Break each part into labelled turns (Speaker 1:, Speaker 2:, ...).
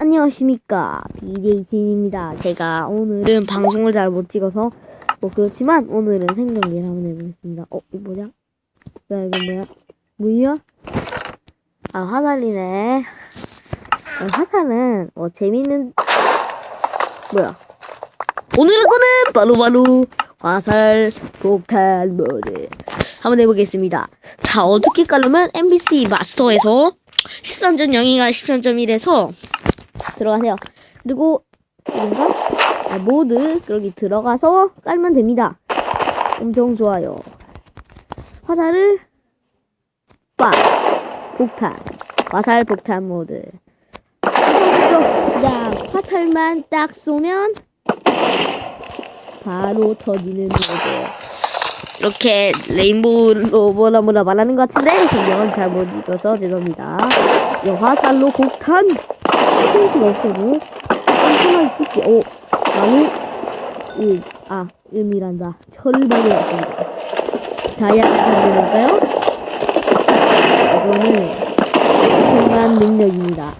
Speaker 1: 안녕하십니까 BJ진입니다. 제가 오늘은 방송을 잘 못 찍어서 뭐 그렇지만 오늘은 생존기를 한번 해보겠습니다. 어 이거 뭐냐? 뭐야 이거 뭐야? 뭐야? 아 화살이네. 아, 화살은 뭐 재밌는 뭐야? 오늘의 거는 바로 바로 화살 폭탄 모드 한번 해보겠습니다. 자 어떻게 깔려면 MBC 마스터에서 13.0이가 13.1에서 들어가세요. 그리고 이건가? 아, 모드 그러기 들어가서 깔면 됩니다. 엄청 좋아요. 화살을 빡 폭탄 화살 폭탄 모드. 자 화살만 딱 쏘면 바로 터지는 모드. 이렇게 레인보우로 뭐라 뭐라 말하는 것 같은데 성경은 잘못 읽어서 죄송합니다. 이 화살로 폭탄 힌트가 없어도 하나 있을지 오 나무 일아 음이란다 철을 발견했습니다. 다이아몬드 볼까요? 이거는 엄청난 능력입니다.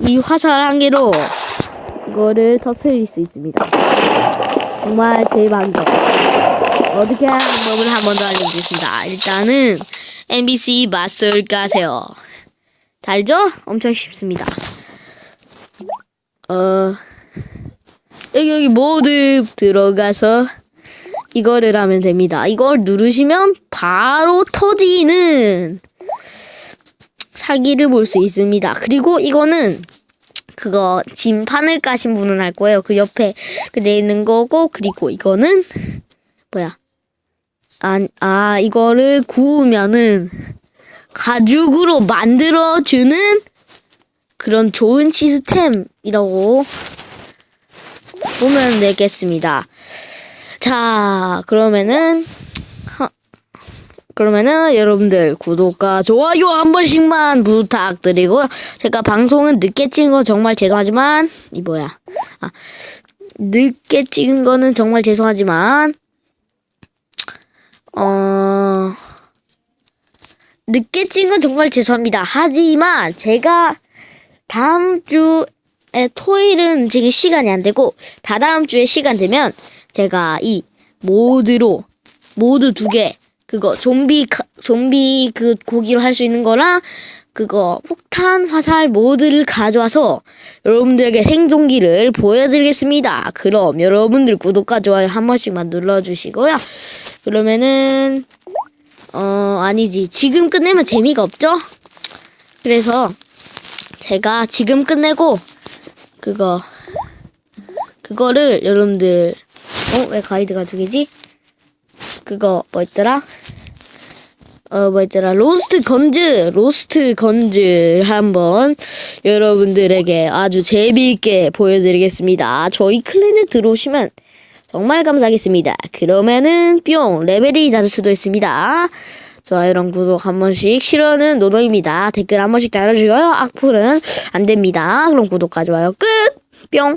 Speaker 1: 이 화살 한 개로 이거를 터트릴 수 있습니다. 정말 대박이죠. 어떻게 하는 법을 한 번 더 알려드리겠습니다. 일단은 MBC 맛을 까세요. 달죠? 엄청 쉽습니다. 어 여기 여기 모두 들어가서 이거를 하면 됩니다. 이걸 누르시면 바로 터지는 사기를 볼 수 있습니다. 그리고 이거는 그거 진판을 까신 분은 할 거예요. 그 옆에 그내 있는 거고 그리고 이거는 뭐야? 아, 아 이거를 구우면은 가죽으로 만들어 주는 그런 좋은 시스템이라고 보면 되겠습니다. 자, 그러면은 하, 그러면은 여러분들 구독과 좋아요 한 번씩만 부탁드리고요. 제가 방송은 늦게 찍은 거 정말 죄송하지만 이 뭐야? 아, 늦게 찍은 거는 정말 죄송하지만 어 늦게 찍은 건 정말 죄송합니다. 하지만 제가 다음 주에 토요일은 지금 시간이 안 되고 다다음 주에 시간 되면 제가 이 모드로 모드 두 개 그거 좀비 카- 좀비 그 고기로 할 수 있는 거랑 그거 폭탄 화살 모드를 가져와서 여러분들에게 생존기를 보여드리겠습니다. 그럼 여러분들 구독과 좋아요 한 번씩만 눌러주시고요. 그러면은 어 아니지 지금 끝내면 재미가 없죠? 그래서 제가 지금 끝내고 그거 그거를 여러분들 어 왜 가이드가 두 개지? 그거 뭐 있더라? 어 뭐 있더라? 로스트 건즈 로스트 건즈 한번 여러분들에게 아주 재미있게 보여드리겠습니다. 저희 클랜에 들어오시면 정말 감사하겠습니다. 그러면은 뿅 레벨이 낮을 수도 있습니다. 좋아요랑 구독 한 번씩 싫어하는 노노입니다. 댓글 한 번씩 달아주고요. 악플은 안 됩니다. 그럼 구독과 좋아요 끝. 뿅.